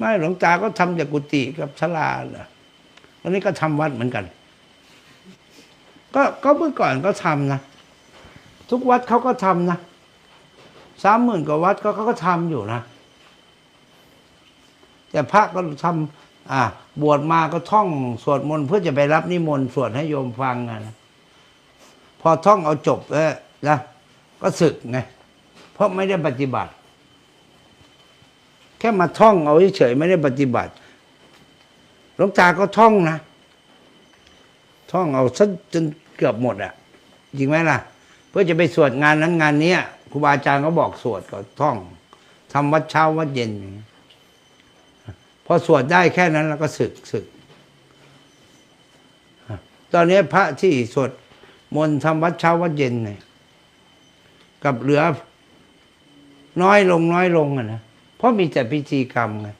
ไม่หลวงตาก็ทำจากกุฏิกับศาลาเหรออันนี้ก็ทำวัดเหมือนกัน ก็ก็เมื่อก่อนก็ทำนะทุกวัดเขาก็ทำนะสามหมื่นกว่าวัดก็เขาก็ทำอยู่นะแต่พระก็ทำอ่า บวชมาก็ท่องสวดมนต์เพื่อจะไปรับนิมนต์สวดให้โยมฟังนะพอท่องเอาจบแล้วนะก็ศึกไงเพราะไม่ได้ปฏิบัติ แค่มาท่องเอาเฉยๆไม่ได้ปฏิบัติหลวงตาก็ท่องนะ ท่องเอาซะจนเกือบหมดอะจริงไหมล่ะ เพื่อจะไปสวดงานนั้นงานนี้ครูบาอาจารย์ก็บอกสวดก็ท่องทำวัดเช้าวัดเย็นพอสวดได้แค่นั้นแล้วก็สึกสึกตอนนี้พระที่สวดมนต์ทำวัดเช้าวัดเย็นเนี่ยกับเหลือ น้อยลงน้อยลงอะนะ เพราะมีแต่พิธีกรรมไง